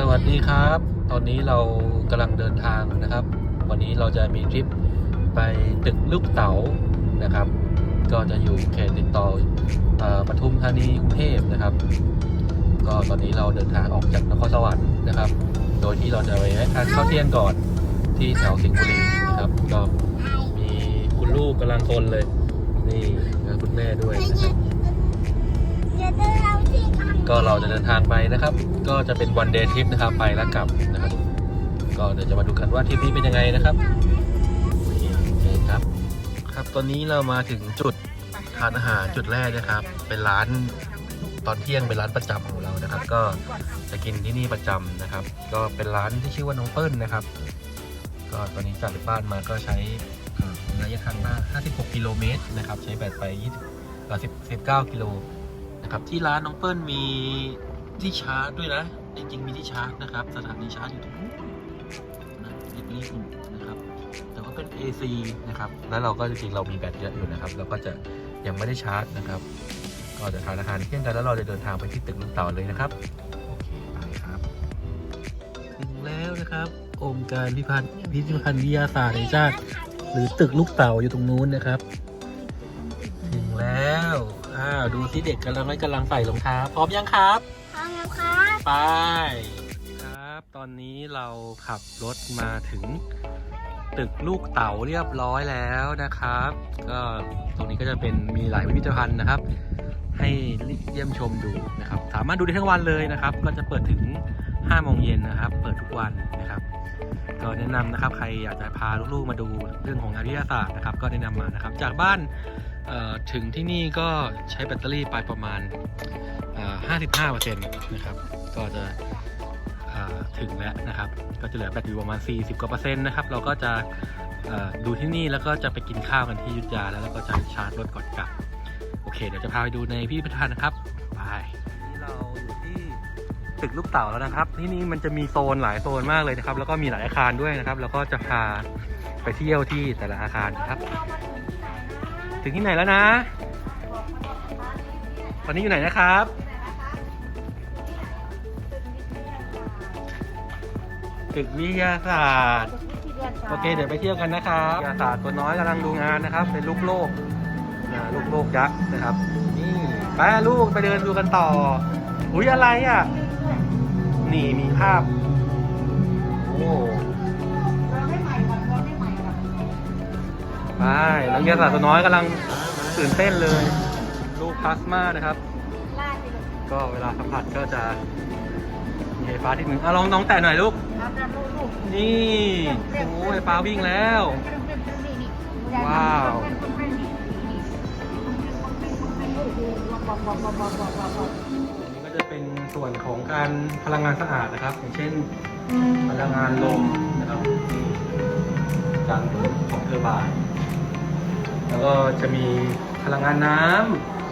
สวัสดีครับ ตอนนี้เรากำลังเดินทางนะครับ วันนี้เราจะมีทริปไปตึกลูกเต๋านะครับ ก็จะอยู่เขตติดต่อปทุมธานีกรุงเทพนะครับ ก็ตอนนี้เราเดินทางออกจากนครสวรรค์นะครับ โดยที่เราจะไปทานข้าวเที่ยงก่อนที่แถวสิงห์บุรีนะครับ ก็มีคุณลูกกำลังคนเลย นี่แล้วคุณแม่ด้วยนะครับ ก็เราจะเดินทางไปนะครับ ก็จะเป็นวันเดย์ทริปนะครับไปแล้วกลับนะครับ ก็เดี๋ยวจะมาดูกันว่าทริปนี้เป็นยังไงนะครับโอเคโอเคครับ ครับตอนนี้เรามาถึงจุดทานอาหารจุดแรกนะครับ เป็นร้านตอนเที่ยงเป็นร้านประจำของเรานะครับ ก็จะกินที่นี่ประจำนะครับ ก็เป็นร้านที่ชื่อว่าน้องเปิ้ลนะครับ ก็ตอนนี้จากบ้านมาก็ใช้เอ่อระยะทางมา56 กิโลเมตรนะครับ ใช้แบตไป20เอ่อ10 19 กิโล นะครับที่ร้านน้องเปิ้ลมีที่ชาร์จด้วยนะจริงๆมีที่ชาร์จนะครับ สถานีชาร์จอยู่ตรงนู้นนะติดนี้นะครับ แต่ว่าเป็น AC นะครับ แล้วเราก็จริงๆเรามีแบตเยอะอยู่นะครับ เราก็จะยังไม่ได้ชาร์จนะครับ ก็จะทานอาหารเที่ยงกันแล้วเราจะเดินทางไปที่ตึกลูกเต่าเลยนะครับโอเคไปครับถึงแล้วนะครับองค์การพิพัฒน์พิพิธภัณฑ์วิทยาศาสตร์แห่งชาติหรือตึกลูกเต่าอยู่ตรงนู้นนะครับ อ้าวดูสิเด็กกำลังกำลังใส่รองเท้าพร้อมยังครับพร้อมแล้วครับไปครับ ตอนนี้เราขับรถมาถึงตึกลูกเต๋าเรียบร้อยแล้วนะครับ ก็ตรงนี้ก็จะเป็นมีหลายพิพิธภัณฑ์นะครับ ให้เยี่ยมชมดูนะครับ สามารถดูได้ทั้งวันเลยนะครับ ก็จะเปิดถึง5โมงเย็นนะครับ เปิดทุกวันนะครับก็แนะนำนะครับ ใครอยากจะพาลูกๆมาดูเรื่องของงานวิทยาศาสตร์นะครับ ก็แนะนำมานะครับ จากบ้านเอ่อ ถึงที่นี่ก็ใช้แบตเตอรี่ไปประมาณ 55%นะครับ ก็จะถึงแล้วนะครับ ก็จะเหลือแบตอยู่ประมาณ 40กว่าเปอร์เซ็นต์นะครับ เราก็จะดูที่นี่แล้วก็จะไปกินข้าวกันที่ยุทธยาแล้วเราก็จะชาร์จรถก่อนกลับ โอเค เดี๋ยวจะพาไปดูในพิพิธภัณฑ์นะครับไปนี่เราอยู่ที่ตึกลูกเต่าแล้วนะครับ ที่นี่มันจะมีโซนหลายโซนมากเลยนะครับ แล้วก็มีหลายอาคารด้วยนะครับ แล้วก็จะพาไปเที่ยวที่แต่ละอาคารนะครับ ถึงที่ไหนแล้วนะตอนนี้อยู่ไหนนะครับ ตึกวิทยาศาสตร์ โอเค เดี๋ยวไปเที่ยวกันนะครับวิทยาศาสตร์ตัวน้อยกำลังดูงานนะครับ เป็นลูกโลกนะลูกโลกยักษ์นะครับ นี่ไปลูกไปเดินดูกันต่อ อุ้ยอะไรอะ นี่มีภาพ ไปนักวิทยาศาสตร์ตัวน้อยกำลังตื่นเต้นเลยลูกพลาสมานะครับ ก็เวลาสัมผัสก็จะมีไฟฟ้าที่หนึ่งอะลองน้องแตะหน่อยลูก นี่โอ้ยฟ้าวิ่งแล้ว ว้าวอันนี้ก็จะเป็นส่วนของการพลังงานสะอาดนะครับ อย่างเช่น พลังงานลมนะครับนี่กของเทอร์ไบน์ แล้วก็จะมีพลังงานน้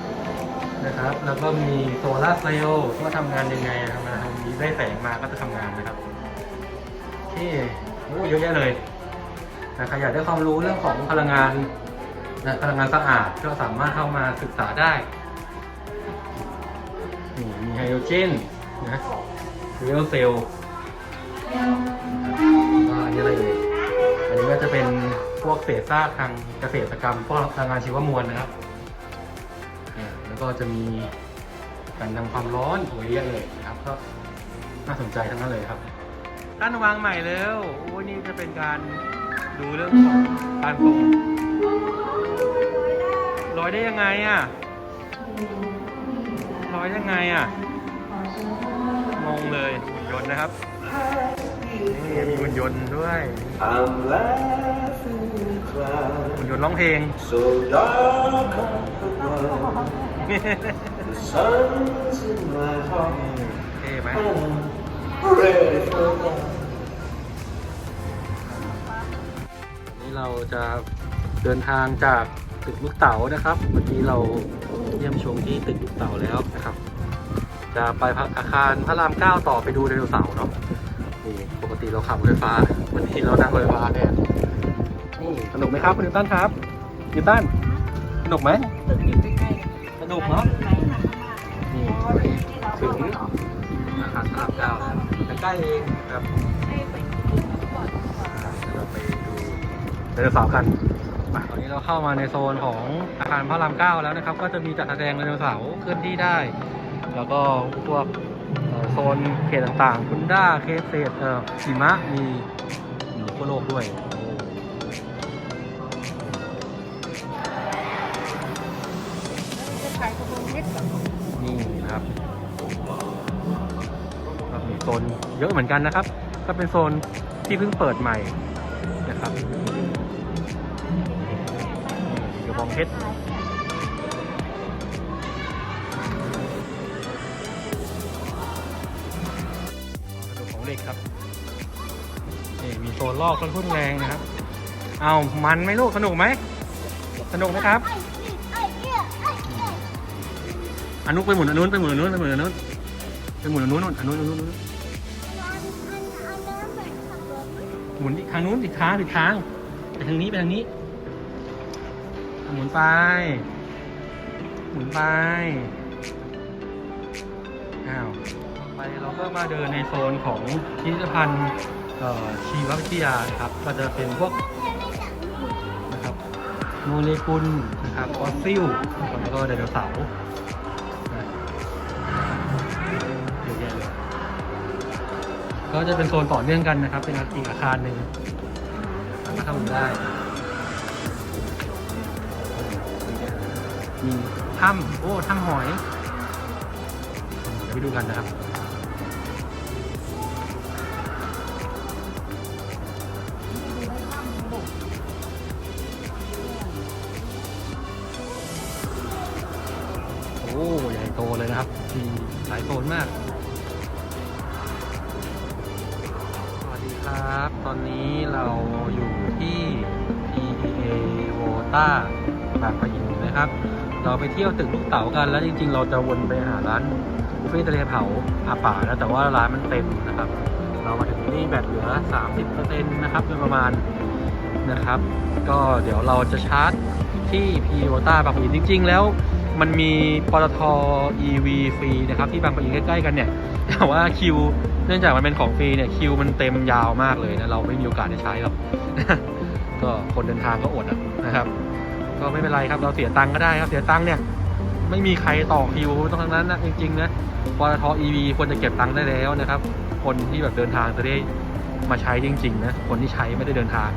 ำนะครับ แล้วก็มีโซลาร์เซลล์ว่าทำงานยังไงทำงานทางนี้ได้แสงมาก็จะทำงานนะครับที่โอ้เยอะแยะเลยนะใครอยากได้ความรู้เรื่องของพลังงานนะพลังงานสะอาดก็สามารถเข้ามาศึกษาได้นี่มีไฮโดรเจนนะเรียลเซลล์ก็อันนี้อะไรเลยอันนี้ก็จะเป็น พวกเศษซากทางเกษตรกรรมพวกพลังงานชีวมวลนะครับอ่าแล้วก็จะมีการนำความร้อนโอ้ยเยอะเลยนะครับ ก็น่าสนใจทั้งนั้นเลยครับตั้นวางใหม่แล้วโอ้ยนี่จะเป็นการดูเรื่องของการส่งลอยได้ยังไงอะลอยยังไงอะงงเลยหุ่นยนต์นะครับนี่มีหุ่นยนต์ด้วย หุ่นยนต์ร้องเพลง so dark above. The sun's in my heart. เท่ไหม I'm ready for that. นี่เราจะเดินทางจากตึกลูกเต๋านะครับ เมื่อกี้เราเยี่ยมชมที่ตึกลูกเต๋าแล้วนะครับ จะไปพักอาคารพระรามเก้าต่อไปดูไดโนเสาร์เนาะนี่ปกติเราขับรถไฟฟ้า วันนี้เรานั่งรถไฟฟ้าแทนนี่ สนุกไหมครับคุณนิวตันครับนิวตันสนุกไหมสนุกเนาะนี่ถึงอาคารพระรามเก้าแล้วใกล้ๆใกล้ๆเองนะครับเราไปดูไดโนเสาร์กันมาตอนนี้เราเข้ามาในโซนของอาคารพระรามเก้าแล้วนะครับ ก็จะมีจัดแสดงไดโนเสาร์เคลื่อนที่ได้ แล้วก็พวกเอ่อโซนเขตต่างๆ คุณด้าเคสเซตเอ่อหิมะมีหนูทั่วโลกด้วย ยอะเหมือนกันนะครับ ก็เป็นโซนที่เพิ่งเปิดใหม่นะครับกระบองเพชรกระดูกของเหล็กครับนี่มีโซนลอกค่อนข้างแรงนะครับ เอามันไหมลูกสนุกไหม สนุกไหมครับอันนู้นไปหมุนอันนู้นไปหมุนอันนู้นไปหมุนอันนู้นไปหมุนอันนู้นอันนู้นอันนู้นอันนู้น หมุนอีกทางนู้นอีกทางอีกทางไปทางนี้ไปทางนี้ หมุนไป หมุนไป อ้าว ไปเราก็มาเดินในโซนของพิพิธภัณฑ์ชีววิทยานะครับ ก็จะเป็นพวกนะครับโมเลกุลนะครับฟอสซิลแล้วก็ไดโนเสาร์ ก็จะเป็นโซนต่อเนื่องกันนะครับ เป็นอีกอาคารหนึ่งสามารถเข้ามาได้มีถ้ำโอ้ถ้ำหอยเดี๋ยวไปดูกันนะครับโอ้ใหญ่โตเลยนะครับมีหลายโซนมาก อนนี้เราอยู่ที่ EEA v o t a บางปะอินนะครับ เราไปเที่ยวตึกลูกเต๋ากัน แล้วจริง ๆ เราจะวนไปหาร้านบุฟเฟ่ทะเลเผาอาป่านะแต่ว่าร้านมันเต็มนะครับ เรามาถึงที่นี่แบตเหลือ 30%นะครับโดยประมาณนะครับ ก็เดี๋ยวเราจะชาร์จที่พีโอต้าบางปะอินจริง ๆ แล้วมันมีปตท EV ฟรีนะครับที่บางปะอินใกล้ๆกันเนี่ย แต่ว่าคิว เนื่องจากมันเป็นของฟรีเนี่ยคิวมันเต็มยาวมากเลยนะเราไม่มีโอกาสได้ใช้หรอกก็คนเดินทางก็อดอะนะครับ ก็ไม่เป็นไรครับเราเสียตังค์ก็ได้ครับเสียตังค์เนี่ย ไม่มีใครต่อคิวตรงนั้นนะจริงๆนะปตท EV ควรจะเก็บตังค์ได้แล้วนะครับ คนที่แบบเดินทางจะได้มาใช้จริงๆนะคนที่ใช้ไม่ได้เดินทาง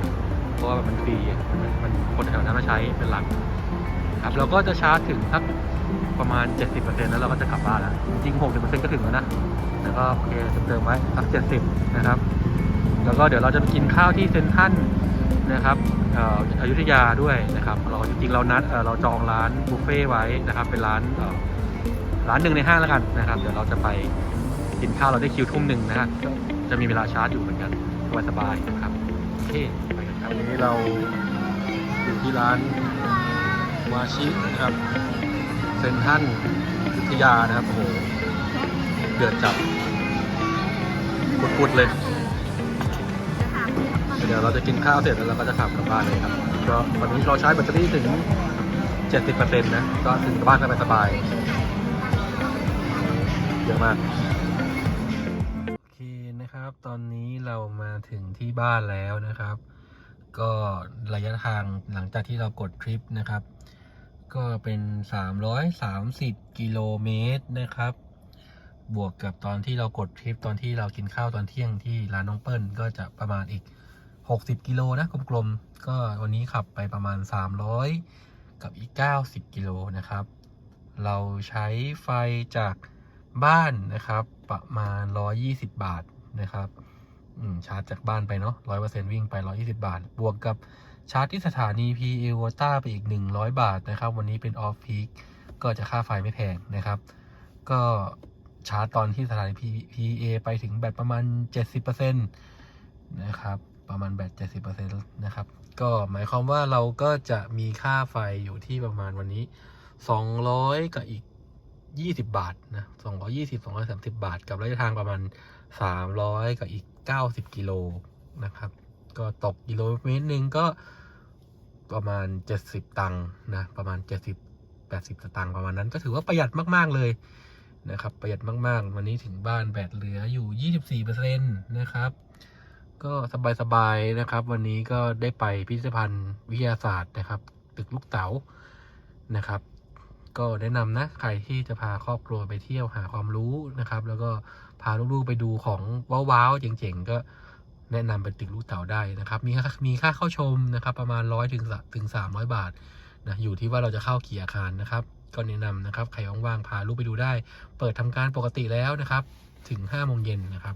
เพราะว่ามันฟรีมันมันคนแถวนั้นมาใช้เป็นหลักครับเราก็จะชาร์จถึงสัก ประมาณ 70%แล้วเราก็จะกลับบ้านแล้ว จริงๆ 60%ก็ถึงแล้วนะแล้วก็โอเคเติมไว้สัก70 นะครับ แล้วก็เดี๋ยวเราจะไปกินข้าวที่เซนทรัลนะครับอยุธยาด้วยนะครับ เราจริงๆ เรานัดเราจองร้านบุฟเฟ่ไว้นะครับ เป็นร้านร้านหนึ่งในห้างแล้วกันนะครับ เดี๋ยวเราจะไปกินข้าวเราได้คิวทุ่มหนึ่งนะครับจะมีเวลาชาร์จอยู่เหมือนกันสบายๆนะครับโอเคไปกันครับวันนี้เราอยู่ที่ร้านวาชินะครับ เซ็นทรัลอยุธยานะครับโอ้โหเดือดจับปุดๆเลยเดี๋ยวเราจะกินข้าวเสร็จแล้วเราก็จะขับกลับบ้านเลยครับก็วันนี้เราใช้แบตเตอรี่ถึง 70%นะก็ถึงบ้านสบายๆเยอะมากโอเคนะครับ ตอนนี้เรามาถึงที่บ้านแล้วนะครับ ก็ระยะทางหลังจากที่เรากดทริปนะครับ ก็เป็น 330 กิโลเมตรนะครับ บวกกับตอนที่เรากดทริปตอนที่เรากินข้าวตอนเที่ยงที่ร้านน้องเปิ้ลก็จะประมาณอีก 60 กิโลนะกลมๆ ก็วันนี้ขับไปประมาณ 300 กับอีก 90 กิโลนะครับ เราใช้ไฟจากบ้านนะครับ ประมาณ 120 บาทนะครับอืมชาร์จจากบ้านไปเนาะ100%วิ่งไป 120 บาท บวกกับ ชาร์จที่สถานี p a w a t a ไปอีก 100 บาทนะครับ วันนี้เป็น off peak ก็จะค่าไฟไม่แพงนะครับ ก็ชาร์จตอนที่สถานี PA ไปถึงแบตประมาณ 70%นะครับประมาณแบต70%นะครับ ก็หมายความว่าเราก็จะมีค่าไฟอยู่ที่ประมาณวันนี้ 200 กับอีก 20 บาทนะ220 230 บาท กับระยะทางประมาณ 300 กับอีก 90 กิโลนะครับ ก็ตกกิโลเมตรหนึ่งก็ ประมาณ 70 ตังค์นะ ประมาณ 70 80 สตางค์ประมาณนั้นก็ถือว่าประหยัดมาก ๆ เลยนะครับ ประหยัดมาก ๆ วันนี้ถึงบ้านแบตเหลืออยู่ 24%นะครับ ก็สบาย ๆ นะครับ วันนี้ก็ได้ไปพิพิธภัณฑ์วิทยาศาสตร์นะครับ ตึกลูกเต๋านะครับ ก็แนะนำนะ ใครที่จะพาครอบครัวไปเที่ยวหาความรู้นะครับ แล้วก็พาลูกๆไปดูของว้าวๆเจ๋งๆก็ แนะนำเป็นตึกลูกเต๋าได้นะครับ มีค่ามีค่าเข้าชมนะครับ ประมาณร้อยถึงถึงสามร้อยบาทนะอยู่ที่ว่าเราจะเข้ากี่อาคารนะครับ ก็แนะนำนะครับใครว่างๆพาลูกไปดูได้ เปิดทำการปกติแล้วนะครับ ถึงห้าโมงเย็นนะครับ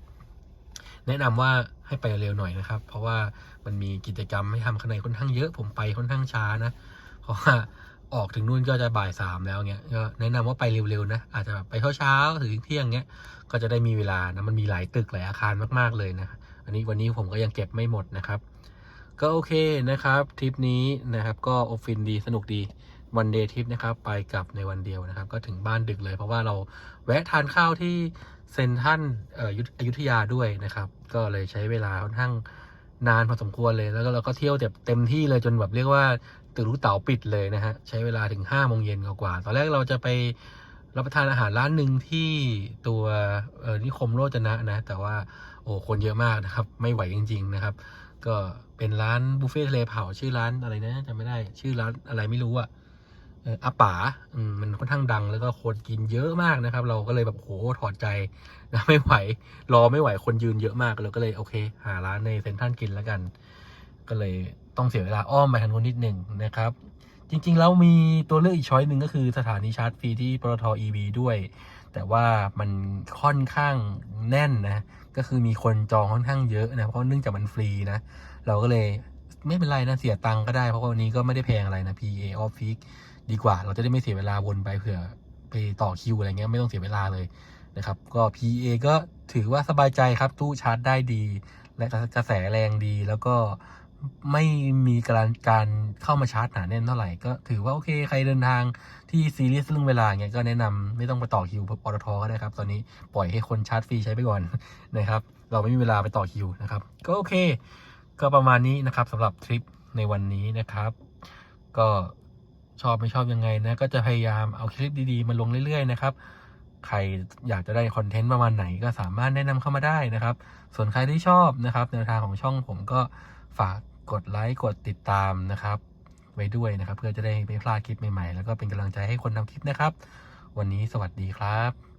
แนะนำว่าให้ไปเร็วหน่อยนะครับ เพราะว่ามันมีกิจกรรมให้ทำข้างในค่อนข้างเยอะ ผมไปค่อนข้างช้านะ เพราะว่าออกถึงนู่นก็จะบ่ายสามแล้วเงี้ยก็แนะนำว่าไปเร็วๆนะอาจจะแบบไปเช้าๆถึงเที่ยงเงี้ยก็จะได้มีเวลานะมันมีหลายตึกหลายอาคารมากๆเลยนะ อันนี้วันนี้ผมก็ยังเก็บไม่หมดนะครับ ก็โอเคนะครับทริปนี้นะครับก็โอฟินดีสนุกดีวันเดย์ทริปนะครับไปกลับในวันเดียวนะครับ ก็ถึงบ้านดึกเลยเพราะว่าเราแวะทานข้าวที่เซนทันเออยุธยาด้วยนะครับ ก็เลยใช้เวลาค่อนข้างนานพอสมควรเลยแล้วก็เราก็เที่ยวแบบเต็มที่เลยจนแบบเรียกว่าตึกลูกเต๋าปิดเลยนะฮะใช้เวลาถึงห้าโมงเย็นกว่าตอนแรกเราจะไป รับประทานอาหารร้านหนึ่งที่ตัวนิคมโรจนะนะ แต่ว่าโอ้คนเยอะมากนะครับ ไม่ไหวจริง ๆนะครับ ก็เป็นร้านบุฟเฟ่ทะเลเผาชื่อร้านอะไรนะจำไม่ได้ ชื่อร้านอะไรไม่รู้อะอาป๋ามมันค่อนข้างดังแล้วก็คนกินเยอะมากนะครับ เราก็เลยแบบโหถอดใจนะไม่ไหว รอไม่ไหวคนยืนเยอะมากเราก็เลยโอเค หาร้านในเซ็นทรัลกินแล้วกัน ก็เลยต้องเสียเวลาอ้อมไปทางนู้นนิดหนึ่งนะครับ จริงๆ แล้วมีตัวเลือกอีกช้อยหนึ่งก็คือสถานีชาร์จฟรีที่ปตท EV ด้วย แต่ว่ามันค่อนข้างแน่นนะ ก็คือมีคนจองค่อนข้างเยอะนะ เพราะเนื่องจากมันฟรีนะ เราก็เลยไม่เป็นไรนะ เสียตังค์ก็ได้ เพราะวันนี้ก็ไม่ได้แพงอะไรนะ PA off peak ดีกว่า เราจะได้ไม่เสียเวลาวนไปเผื่อไปต่อคิวอะไรเงี้ยไม่ต้องเสียเวลาเลยนะครับ ก็ PA ก็ถือว่าสบายใจครับตู้ชาร์จได้ดี และกระแสแรงดีแล้วก็ ไม่มีการการเข้ามาชาร์จหนาแน่นเท่าไหร่ก็ถือว่าโอเคใครเดินทางที่ซีเรียสเรื่องเวลาเงี้ยก็แนะนำไม่ต้องไปต่อคิวปตทก็ได้ครับตอนนี้ปล่อยให้คนชาร์จฟรีใช้ไปก่อนนะครับ เราไม่มีเวลาไปต่อคิวนะครับก็โอเค ก็ประมาณนี้นะครับสำหรับทริปในวันนี้นะครับ ก็ชอบไม่ชอบยังไงนะก็จะพยายามเอาคลิปดีๆมาลงเรื่อยๆนะครับใครอยากจะได้คอนเทนต์ประมาณไหนก็สามารถแนะนำเข้ามาได้นะครับ ส่วนใครที่ชอบนะครับแนวทางของช่องผมก็ฝาก กดไลค์กดติดตามนะครับ ไว้ด้วยนะครับ เพื่อจะได้ไม่พลาดคลิปใหม่ๆ แล้วก็เป็นกำลังใจให้คนทำคลิปนะครับ วันนี้สวัสดีครับ